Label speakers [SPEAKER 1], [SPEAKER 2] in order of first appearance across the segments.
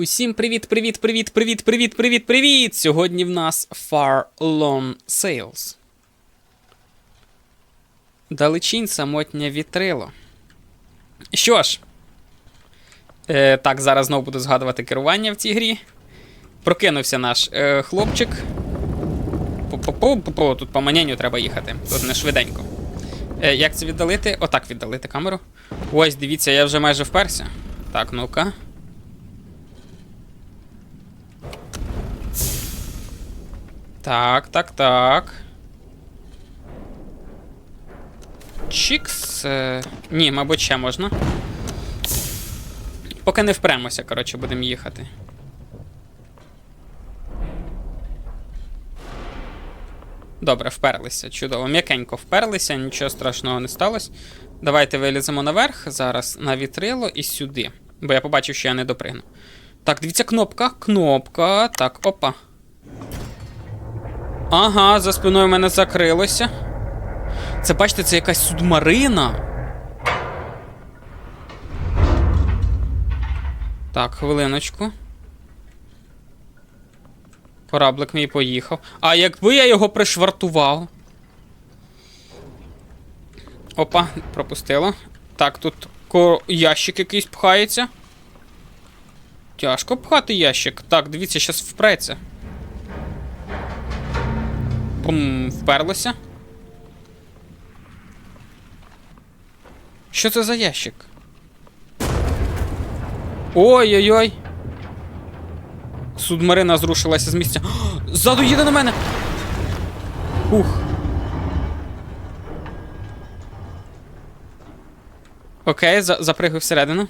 [SPEAKER 1] Усім привіт, привіт, привіт, привіт, привіт, привіт, привіт! Сьогодні в нас Far Long Sales. Далечінь самотнє вітрило. Що ж, е, так, зараз знову буду згадувати керування в цій грі. Прокинувся наш е, хлопчик. По-по-по-по-по, Тут по маненню треба їхати. Тут не швиденько. Е, як це віддалити? Отак віддалити камеру. Ось, дивіться, я вже майже вперся. Так, ну-ка. Так, так, так. Чікс. Е... Ні, мабуть, ще можна. Поки не впремося, коротше, будемо їхати. Добре, вперлися. Чудово. М'якенько вперлися, нічого страшного не сталося. Давайте виліземо наверх зараз на вітрило і сюди. Бо я побачив, що я не допригну. Так, дивіться, кнопка, кнопка. Так, опа. Ага, за спиною мене закрилося. Це, бачите, це якась субмарина. Так, хвилиночку. Кораблик мій поїхав. А якби я його пришвартував. Опа, пропустило. Так, тут ящик якийсь пхається. Тяжко пхати ящик. Так, дивіться, зараз впреться. Пум, вперлося. Що це за ящик? Ой-ой-ой. Судмарина зрушилася з місця. Ззаду їде на мене. Ух. Окей, за запригаю всередину.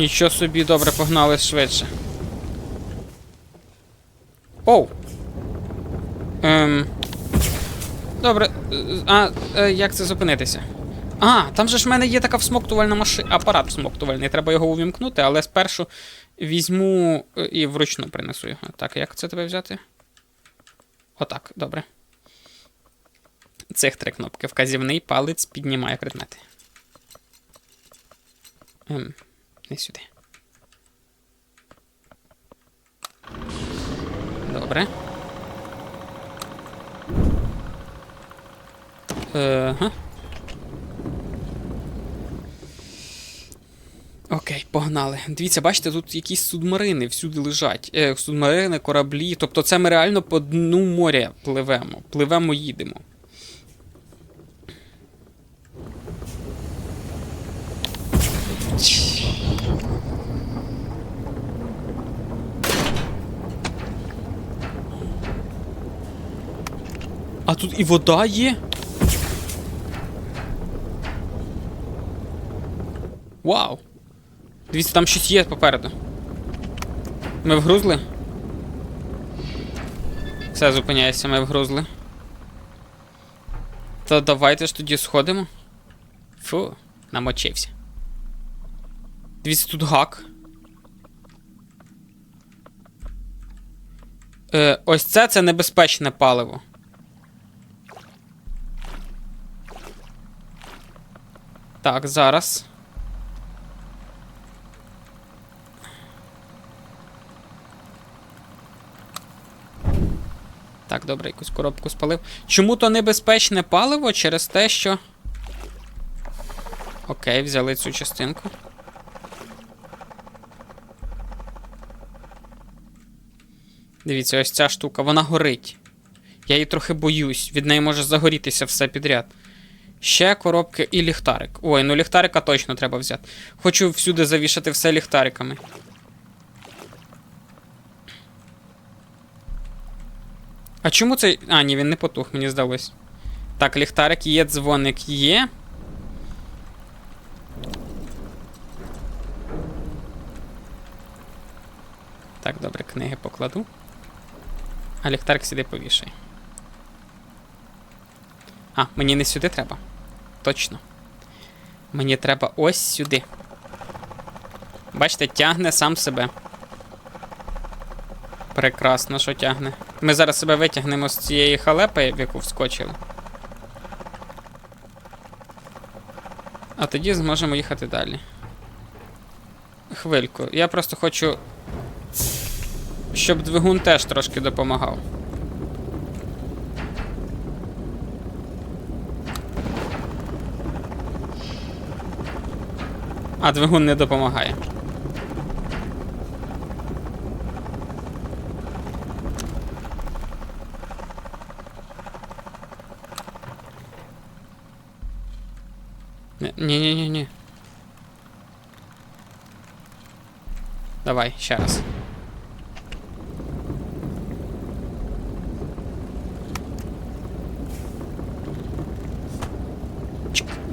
[SPEAKER 1] Нічого собі, добре, погнали швидше. Оу. Ем. Добре. А, е, як це зупинитися? А, там же ж в мене є така всмоктувальна машина. Апарат всмоктувальний. Треба його увімкнути, але спершу візьму е, і вручну принесу його. Так, як це тебе взяти? Отак, добре. Цих три кнопки. Вказівний палець піднімає предмети. Ем, не сюди. Добре. Ага. Окей, погнали. Дивіться, бачите, тут якісь субмарини всюди лежать. Е, субмарини, кораблі. Тобто це ми реально по дну моря пливемо. Пливемо, їдемо. А тут і вода є. Вау! Дивіться, там щось є попереду. Ми вгрузли? Все, зупиняється, ми вгрузли. То давайте ж тоді сходимо. Фу, намочився. Дивіться, тут гак. Е, ось це це небезпечне паливо. Так, зараз. Так, добре, якусь коробку спалив. Чому то небезпечне паливо через те, що. Окей, взяли цю частинку. Дивіться, ось ця штука, вона горить. Я її трохи боюсь, від неї може загорітися все підряд. Ще коробки і ліхтарик. Ой, ну ліхтарика точно треба взяти. Хочу всюди завішати все ліхтариками. А чому цей. А, ні, він не потух, мені здалось. Так, ліхтарик є, дзвоник є. Так, добре, книги покладу. А ліхтарик сюди повішай. А, мені не сюди треба. Точно. Мені треба ось сюди. Бачите, тягне сам себе. Прекрасно, що тягне. Ми зараз себе витягнемо з цієї халепи, в яку вскочили. А тоді зможемо їхати далі. Хвильку. Я просто хочу. Щоб двигун теж трошки допомагав. А двигун не допомагає. Ні-ні-ні-ні. Давай, ще раз.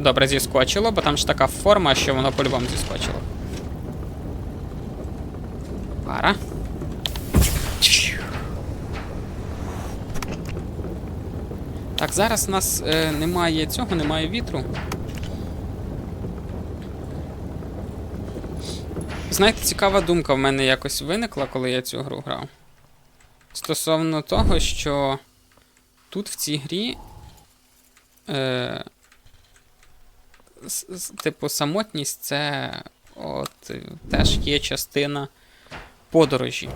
[SPEAKER 1] Добре, зіскочило, бо там ж така форма, що воно по-любому зіскочило. Пара. Так, зараз у нас е, немає цього, немає вітру. Знаєте, цікава думка в мене якось виникла, коли я цю гру грав. Стосовно того, що тут в цій грі. Е, типу, самотність це от, теж є частина подорожі.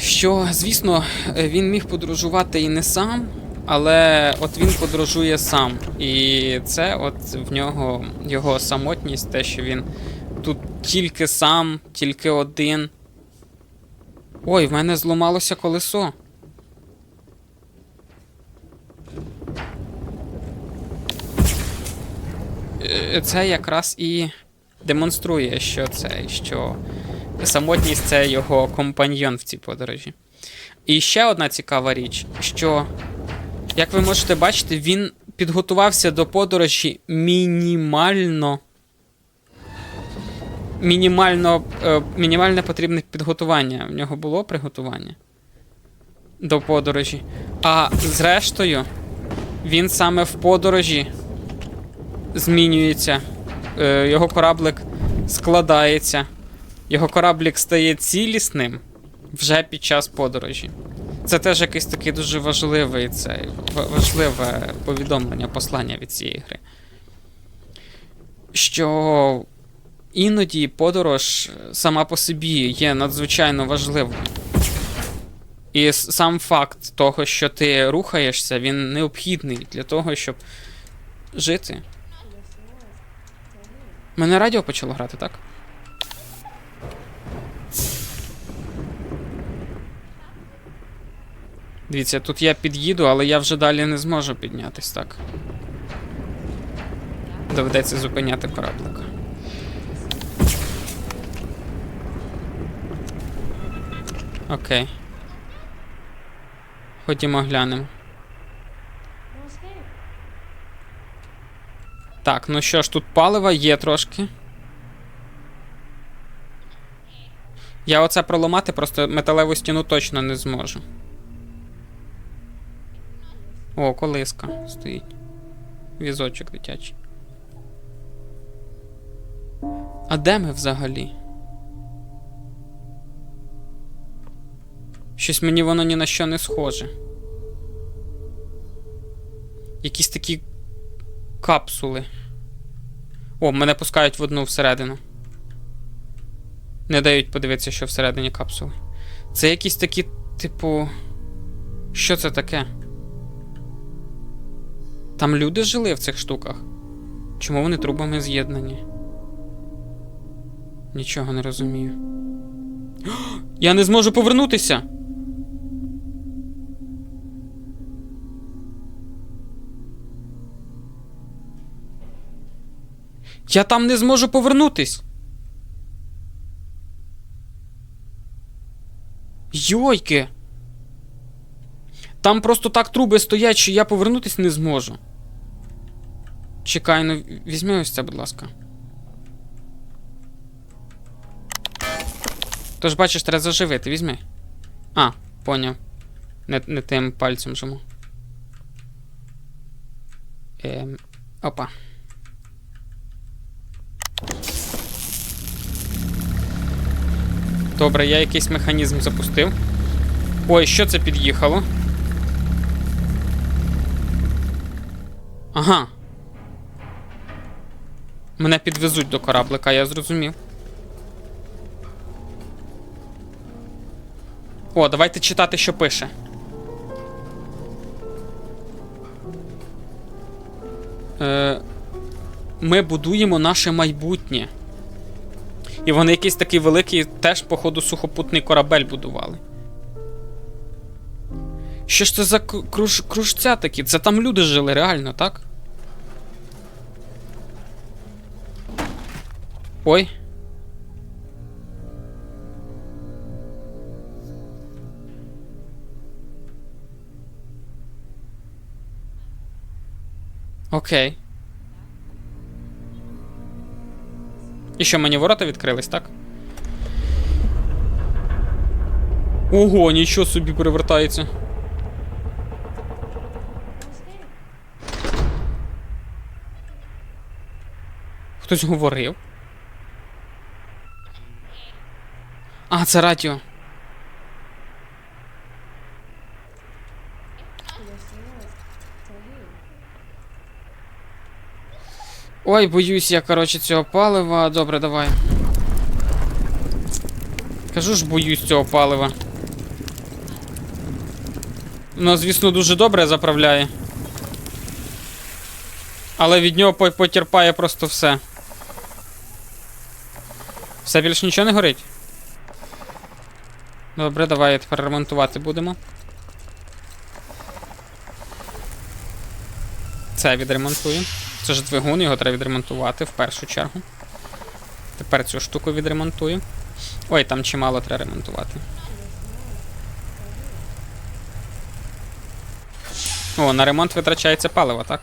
[SPEAKER 1] Що, звісно, він міг подорожувати і не сам, але от він подорожує сам. І це от в нього його самотність, те, що він тут тільки сам, тільки один. Ой, в мене зламалося колесо. Це якраз і демонструє, що це, що самотність це його компаньйон в цій подорожі. І ще одна цікава річ, що, як ви можете бачити, він підготувався до подорожі мінімально. Мінімально, е, мінімальне потрібне підготування. В нього було приготування до подорожі. А зрештою, він саме в подорожі змінюється. Е, його кораблик складається. Його кораблік стає цілісним вже під час подорожі. Це теж якийсь такий дуже важливий ва- важливе повідомлення, послання від цієї гри. Що іноді подорож сама по собі є надзвичайно важливою. І сам факт того, що ти рухаєшся, він необхідний для того, щоб жити. Мене радіо почало грати, так? Дивіться, тут я під'їду, але я вже далі не зможу піднятись так. Доведеться зупиняти кораблик. Окей. Ходімо глянемо. Так, ну що ж, тут палива є трошки. Я оце проламати, просто металеву стіну точно не зможу. О, колиска стоїть. Візочок дитячий. А де ми взагалі? Щось мені воно ні на що не схоже. Якісь такі капсули. О, мене пускають в одну всередину. Не дають подивитися, що всередині капсули. Це якісь такі, типу. Що це таке? Там люди жили в цих штуках. Чому вони трубами з'єднані? Нічого не розумію. Я не зможу повернутися. Я там не зможу повернутись. Йойки. Там просто так труби стоять, що я повернутись не зможу. Чекай, ну візьми ось це, будь ласка. Тож бачиш, треба заживити, візьми. А, поняв. Не, не тим пальцем жму. Ем, опа. Добре, я якийсь механізм запустив. Ой, що це під'їхало? Ага. Мене підвезуть до кораблика, я зрозумів. О, давайте читати, що пише. Е, ми будуємо наше майбутнє. І вони якийсь такий великий, теж, походу, сухопутний корабель будували. Що ж це за кру- круж, кружця такі? Це там люди жили, реально, так? Ой. Окей. І що, мені ворота відкрились, так? Ого, нічого собі перевертається. Хтось говорив. А, це радіо. Ой, боюсь я, коротше, цього палива. Добре, давай. Кажу ж, боюсь цього палива. Ну, звісно, дуже добре заправляє. Але від нього потерпає просто все. Все більше нічого не горить? Добре, давай тепер ремонтувати будемо. Це відремонтую. Це ж двигун, його треба відремонтувати в першу чергу. Тепер цю штуку відремонтую. Ой, там чимало треба ремонтувати. О, на ремонт витрачається паливо, так?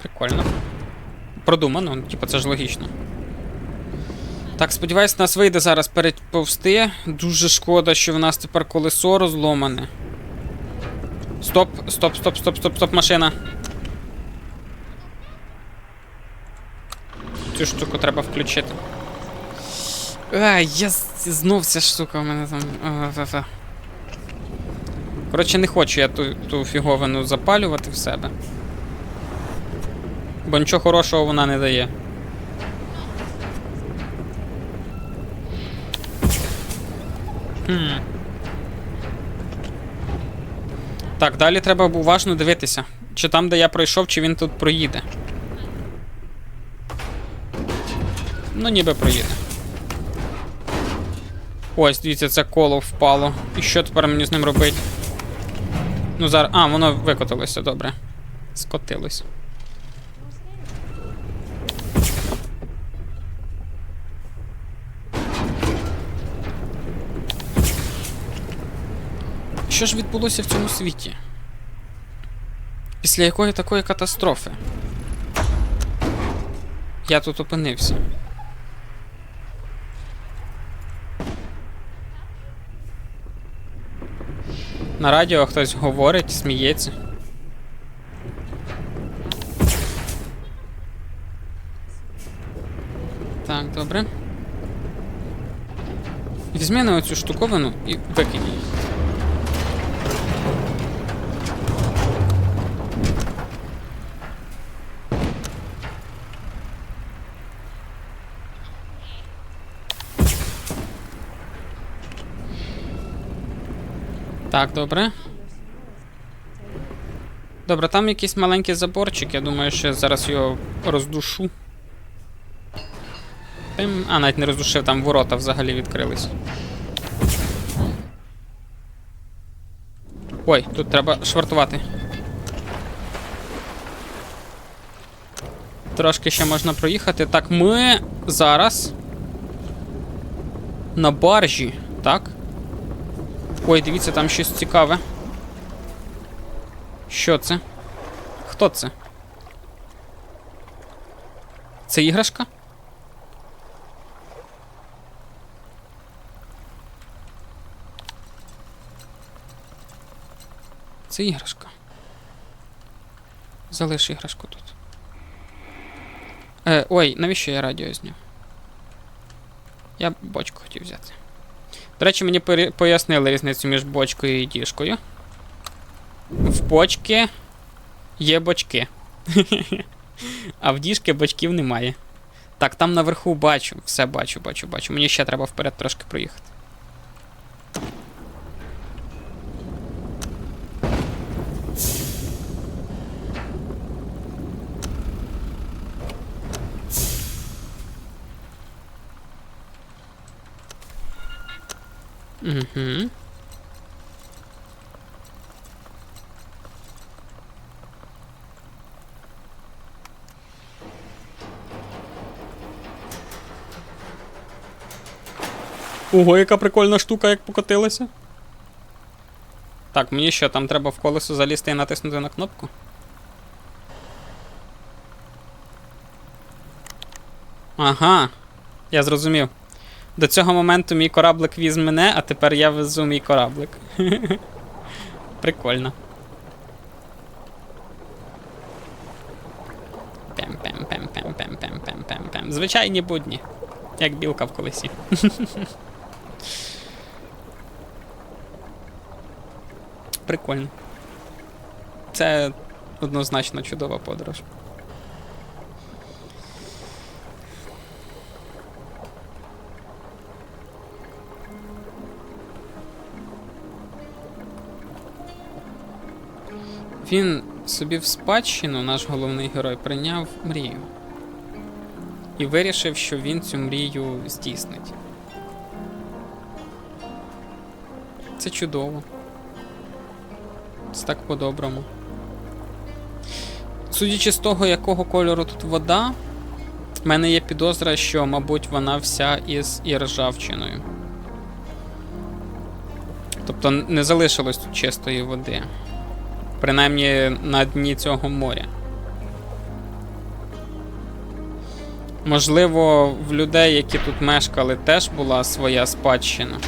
[SPEAKER 1] Прикольно. Продумано, типу, це ж логічно. Так, сподіваюсь, нас вийде зараз переповзти. Дуже шкода, що в нас тепер колесо розломане. Стоп, стоп, стоп, стоп, стоп, стоп, машина. Цю штуку треба включити. Ай, я знов ця штука у мене там. Коротше, не хочу я ту, ту фіговину запалювати в себе. Бо нічого хорошого вона не дає. Хм. Так, далі треба уважно дивитися. Чи там, де я пройшов, чи він тут проїде. Ну, ніби проїде. Ось, дивіться, це коло впало. І що тепер мені з ним робити? Ну зараз. А, воно викотилося, добре. Скотилось. Що ж відбулося в цьому світі? Після якої такої катастрофи? Я тут опинився. На радіо хтось говорить, сміється. Так, добре. Візьми на оцю штуковину і викинь її. Так, добре. Добре, там якийсь маленький заборчик, я думаю, що я зараз його роздушу. Тим... А, навіть не роздушив, там ворота взагалі відкрились. Ой, тут треба швартувати. Трошки ще можна проїхати. Так, ми зараз на баржі, так? Ой, дивіться, там щось цікаве. Що це? Хто це? Це іграшка? Це іграшка. Залиш іграшку тут. Е, ой, навіщо я радіо зняв? Я бочку хотів взяти. До речі, мені пояснили різницю між бочкою і діжкою. В бочки є бочки. А в діжки бочків немає. Так, там наверху бачу. Все бачу, бачу, бачу. Мені ще треба вперед трошки проїхати. Угу. Ого, яка прикольна штука, як покотилася. Так, мені що, там треба в колесо залізти і натиснути на кнопку? Ага, я зрозумів. До цього моменту мій кораблик віз мене, а тепер я везу мій кораблик. Прикольно. Пем-пем-пем-пем-пем-пем-пем-пем. Звичайні будні. Як білка в колесі. Прикольно. Це однозначно чудова подорож. Він собі в спадщину, наш головний герой, прийняв мрію. І вирішив, що він цю мрію здійснить. Це чудово. Це так по-доброму. Судячи з того, якого кольору тут вода, в мене є підозра, що, мабуть, вона вся із іржавчиною. Тобто не залишилось тут чистої води. Принаймні на дні цього моря. Можливо, в людей, які тут мешкали, теж була своя спадщина.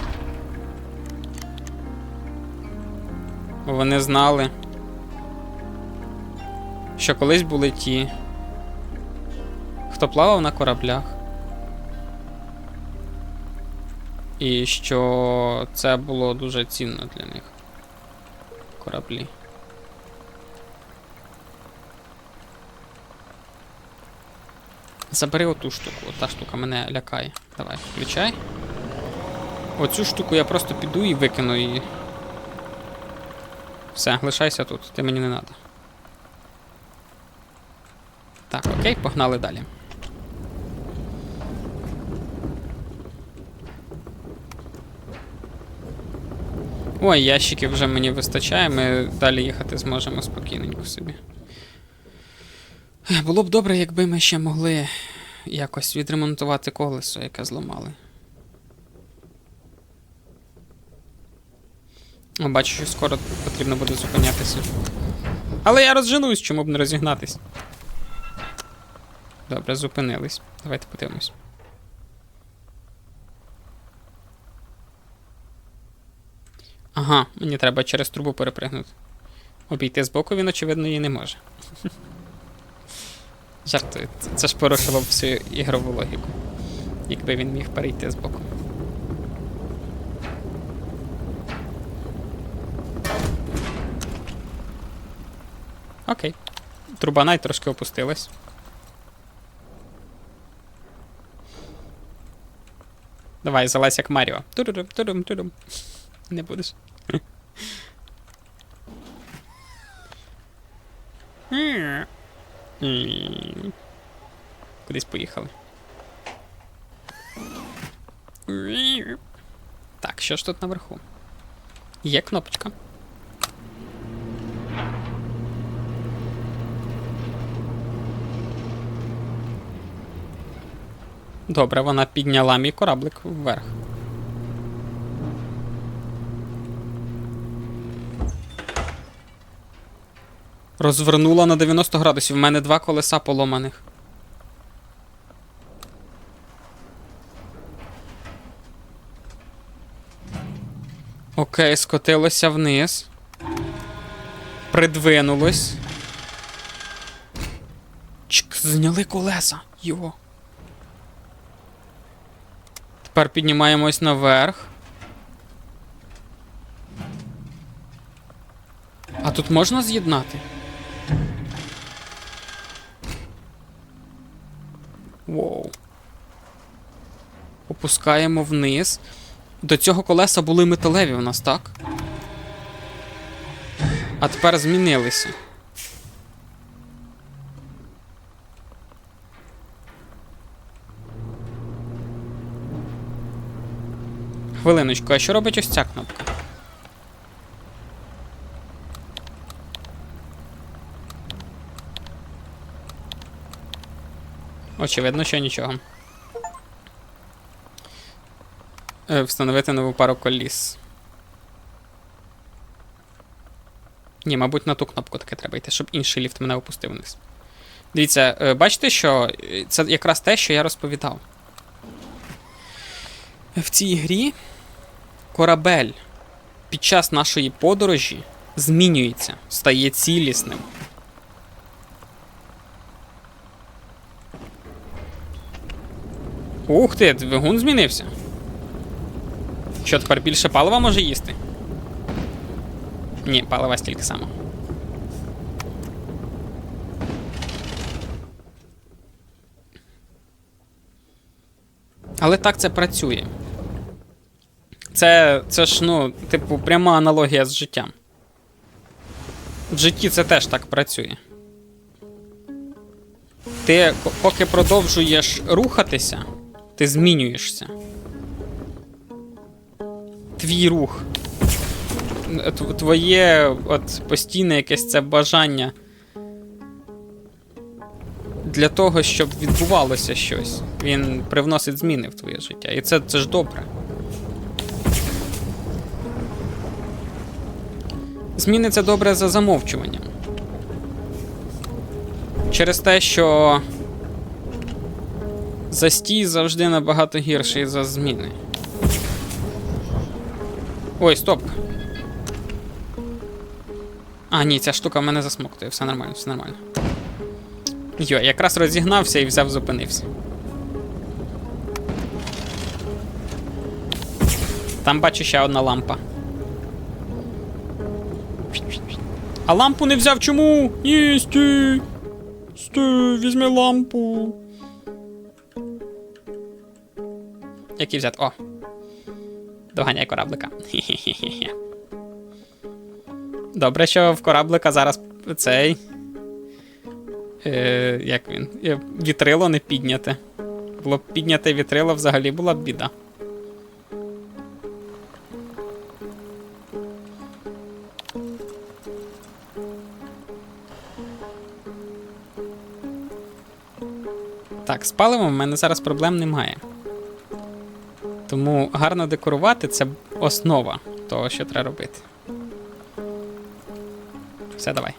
[SPEAKER 1] Вони знали, що колись були ті, хто плавав на кораблях. І що це було дуже цінно для них. Кораблі. Забери оту штуку, ота штука мене лякає. Давай, включай. Оцю штуку я просто піду і викину її. Все, лишайся тут, ти мені не треба. Так, окей, погнали далі. Ой, ящиків вже мені вистачає, ми далі їхати зможемо спокійненько собі. Було б добре, якби ми ще могли якось відремонтувати колесо, яке зламали. Бачу, що скоро потрібно буде зупинятися. Але я розженусь, чому б не розігнатись. Добре, зупинились. Давайте подивимось. Ага, мені треба через трубу перепригнути. Обійти збоку він, очевидно, її не може. Жартую. Це- ж порушило всю ігрову логіку. Якби він міг перейти з боку. Окей. Труба навіть трошки опустилась. Давай, залазь як Маріо. Турурум, турум, турум. Не будеш. Кудись поїхали. Так, що ж тут наверху? Є кнопочка. Добре, вона підняла мій кораблик вверх. Розвернула на 90 градусів. У мене два колеса поломаних. Окей, скотилося вниз. Придвинулось. Чк, зняли колеса. Його. Тепер піднімаємось наверх. А тут можна з'єднати? Воу. Опускаємо вниз. До цього колеса були металеві у нас, так? А тепер змінилися. Хвилиночку, а що робить ось ця кнопка? Очевидно, що нічого. Е, Встановити нову пару коліс. Ні, мабуть, на ту кнопку таки треба йти, щоб інший ліфт мене опустив вниз. Дивіться, е, бачите, що е, це якраз те, що я розповідав. В цій грі корабель під час нашої подорожі змінюється, стає цілісним. Ух ти, двигун змінився. Що тепер більше палива може їсти? Ні, палива стільки само. Але так це працює. Це, це ж, ну, типу, пряма аналогія з життям. В житті це теж так працює. Ти поки продовжуєш рухатися, ти змінюєшся. Твій рух. Твоє от постійне якесь це бажання для того, щоб відбувалося щось. Він привносить зміни в твоє життя. І це, це ж добре. Зміни це добре за замовчуванням. Через те, що застій завжди набагато гірший за зміни. Ой, стоп. А, ні, ця штука мене засмоктує, все нормально, все нормально. Йо, якраз розігнався і взяв, зупинився. Там бачу ще одна лампа. А лампу не взяв чому? Ні, стій! Стій, візьми лампу. Який взяти? О. Доганяй кораблика. Добре, що в кораблика зараз цей. Е, як він? Вітрило не підняте. Було б підняте вітрило, взагалі була б біда. Так, з паливом в мене зараз проблем немає. Тому гарно декорувати це основа того, що треба робити. Все, давай.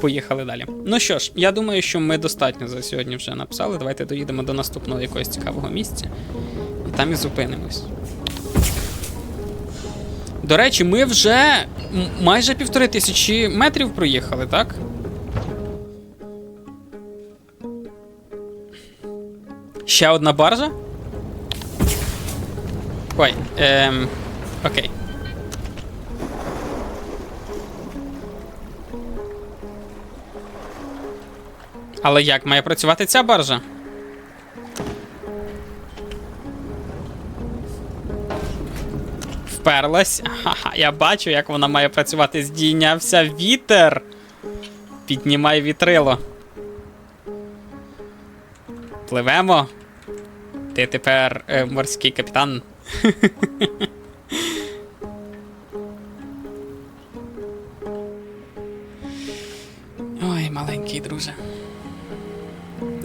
[SPEAKER 1] Поїхали далі. Ну що ж, я думаю, що ми достатньо за сьогодні вже написали. Давайте доїдемо до наступного якогось цікавого місця. І там і зупинимось. До речі, ми вже майже півтори тисячі метрів проїхали, так? Ще одна баржа? Ой, ем. Окей. Але як має працювати ця баржа? Вперлась. Ха-ха, я бачу, як вона має працювати. Здійнявся вітер. Піднімай вітрило. Пливемо. Ти тепер е, морський капітан. Ой, маленький друже.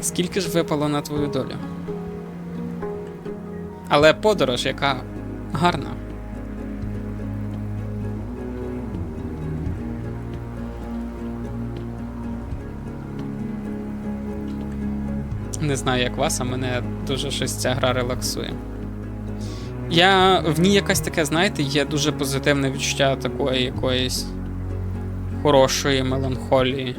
[SPEAKER 1] Скільки ж випало на твою долю? Але подорож, яка гарна. Не знаю, як вас, а мене дуже щось ця гра релаксує. Я в ній якась таке, знаєте, є дуже позитивне відчуття такої якоїсь хорошої меланхолії.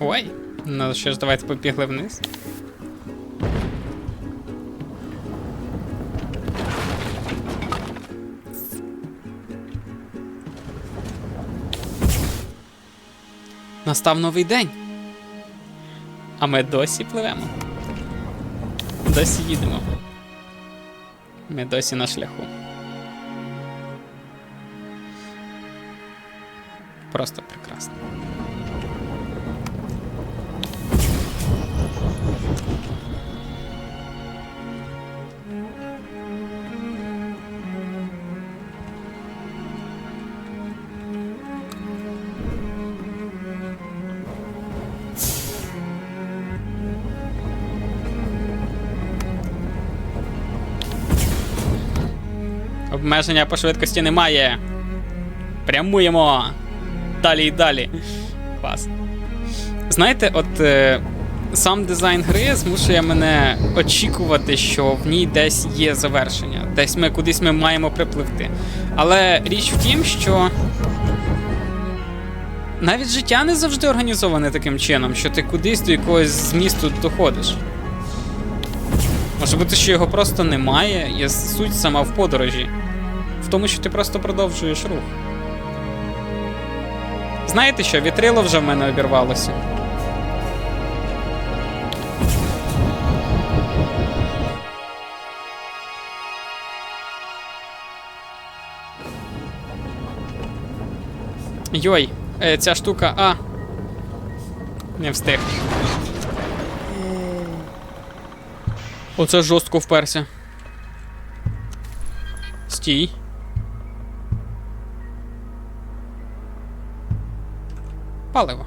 [SPEAKER 1] Ой, ну що ж, давайте побігли вниз. Настав новий день. А ми досі пливемо. Досі їдемо. Ми досі на шляху. Просто прекрасно. Обмеження по швидкості немає. Прямуємо. Далі і далі. Клас. Знаєте, от е, сам дизайн гри змушує мене очікувати, що в ній десь є завершення, десь ми кудись ми маємо припливти. Але річ в тім, що навіть життя не завжди організоване таким чином, що ти кудись до якогось змісту доходиш. Може бути, що його просто немає, є суть сама в подорожі. Тому, що ти просто продовжуєш рух. Знаєте що, вітрило вже в мене обірвалося. Йой, е, ця штука. А. Не встиг. Оце жорстко вперся. Стій. Паливо.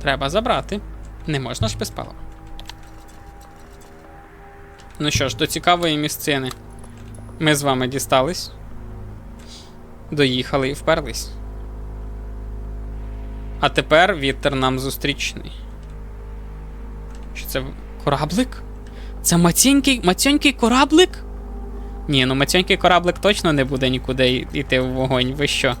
[SPEAKER 1] Треба забрати. Не можна ж без палива. Ну що ж, до цікавої місцини. Ми з вами дістались. Доїхали і вперлись. А тепер вітер нам зустрічний. Що це кораблик? Це маценький, маценький кораблик? Ні, ну маценький кораблик точно не буде нікуди йти в вогонь. Ви що?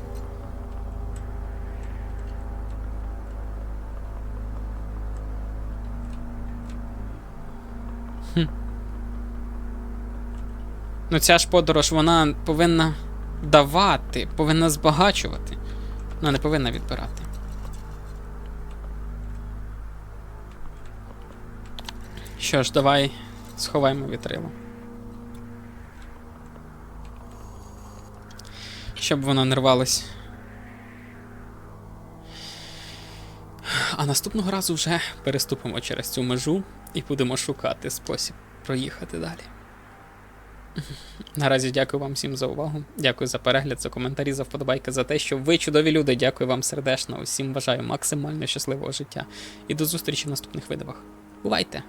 [SPEAKER 1] Ну ця ж подорож, вона повинна давати, повинна збагачувати. Вона не повинна відбирати. Що ж, давай сховаємо вітрило. Щоб воно не рвалось. А наступного разу вже переступимо через цю межу і будемо шукати спосіб проїхати далі. Наразі дякую вам всім за увагу. Дякую за перегляд, за коментарі, за вподобайки, за те, що ви чудові люди. Дякую вам сердечно. Усім бажаю максимально щасливого життя. І до зустрічі в наступних видавах. Бувайте!